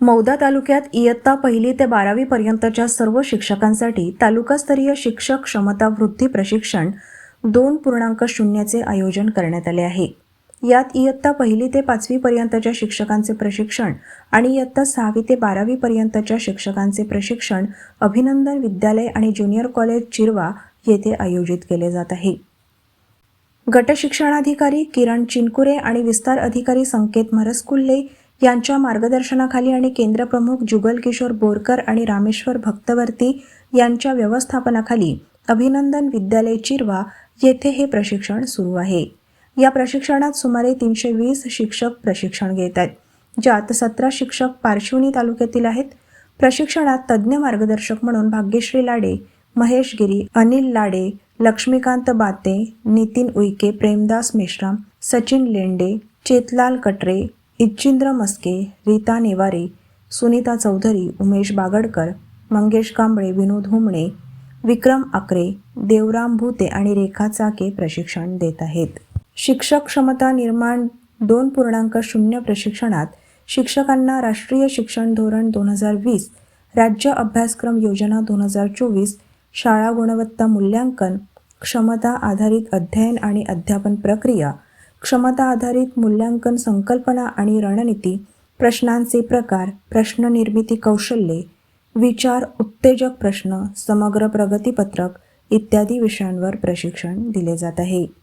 मौदा तालुक्यात इयत्ता पहिली ते बारावीपर्यंतच्या सर्व शिक्षकांसाठी तालुकास्तरीय शिक्षक क्षमता वृद्धी प्रशिक्षण दोन पूर्णांक शून्यचे आयोजन करण्यात आले आहे. यात इयत्ता पहिली ते पाचवीपर्यंतच्या शिक्षकांचे प्रशिक्षण आणि इयत्ता सहावी ते बारावीपर्यंतच्या शिक्षकांचे प्रशिक्षण अभिनंदन विद्यालय आणि ज्युनियर कॉलेज चिरवा येथे आयोजित केले जात आहे. गटशिक्षणाधिकारी किरण चिनकुरे आणि विस्तार अधिकारी संकेत मरसकुल्ले यांच्या मार्गदर्शनाखाली आणि केंद्रप्रमुख जुगल किशोर बोरकर आणि रामेश्वर भक्तवर्ती यांच्या व्यवस्थापनाखाली अभिनंदन विद्यालय चिरवा येथे हे प्रशिक्षण सुरू आहे. या प्रशिक्षणात सुमारे तीनशे वीस शिक्षक प्रशिक्षण घेत आहेत ज्यात सतरा शिक्षक पार्श्वनी तालुक्यातील आहेत. प्रशिक्षणात तज्ज्ञ मार्गदर्शक म्हणून भाग्यश्री लाडे महेश गिरी अनिल लाडे लक्ष्मीकांत बाते नितीन उईके प्रेमदास मेश्राम सचिन लेंडे चेतलाल कटरे इच्छिंद्र मस्के रीता नेवारे सुनीता चौधरी उमेश बागडकर मंगेश कांबळे विनोद हुमणे विक्रम आकरे देवराम भूते आणि रेखा चाके प्रशिक्षण देत आहेत. शिक्षक क्षमता निर्माण दोन पूर्णांक शून्य प्रशिक्षणात शिक्षकांना राष्ट्रीय शिक्षण धोरण दोन हजार वीस राज्य अभ्यासक्रम योजना दोन हजार चोवीस शाळा गुणवत्ता मूल्यांकन क्षमता आधारित अध्ययन आणि अध्यापन प्रक्रिया क्षमता आधारित मूल्यांकन संकल्पना आणि रणनीती प्रश्नांचे प्रकार प्रश्न निर्मिती कौशल्ये विचार उत्तेजक प्रश्न समग्र प्रगतीपत्रक इत्यादी विषयांवर प्रशिक्षण दिले जात आहे.